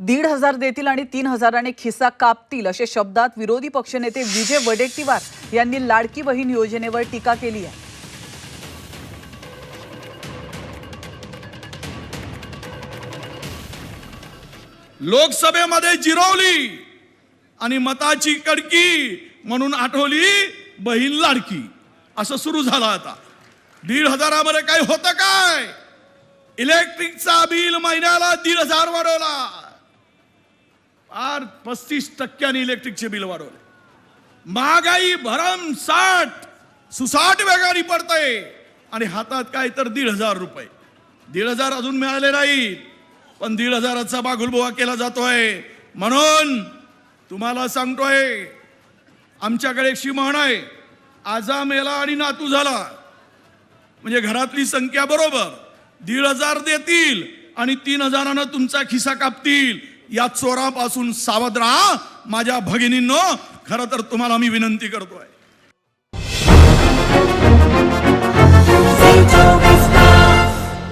दीड हजार देतील आणि तीन हजाराने खिस्सा कापतील अशा शब्दात विरोधी पक्षनेते विजय वडेट्टीवार यांनी लाडकी बहीण योजनेवर टीका केली आहे. लोकसभेमध्ये जिरवली आणि मताची कडकी म्हणून आठवली बहीण लाडकी. असं सुरू झालं आता. दीड हजारामध्ये काय होतं काय? इलेक्ट्रिकचा बिल महिन्याला दीड हजार वाढवला. फार पस्तीस टक्क्याने इलेक्ट्रिकचे बिल वाढवले. महागाई भरम साठ सुसाट वेगाने पडतंय. आणि हातात काय तर दीड हजार रुपये. दीड हजार अजून मिळाले नाही पण दीड हजाराचा बागुलबुवा केला जातोय. म्हणून तुम्हाला सांगतोय आमच्याकडे एक म्हण आहे आजा मेला आणि नातू झाला. म्हणजे घरातली संख्या बरोबर. दीड हजार देतील आणि तीन हजारानं तुमचा खिसा कापतील. या चोरापासून सावध राहा. माझ्या भगिनींनो खरं तर तुम्हाला मी विनंती करतोय.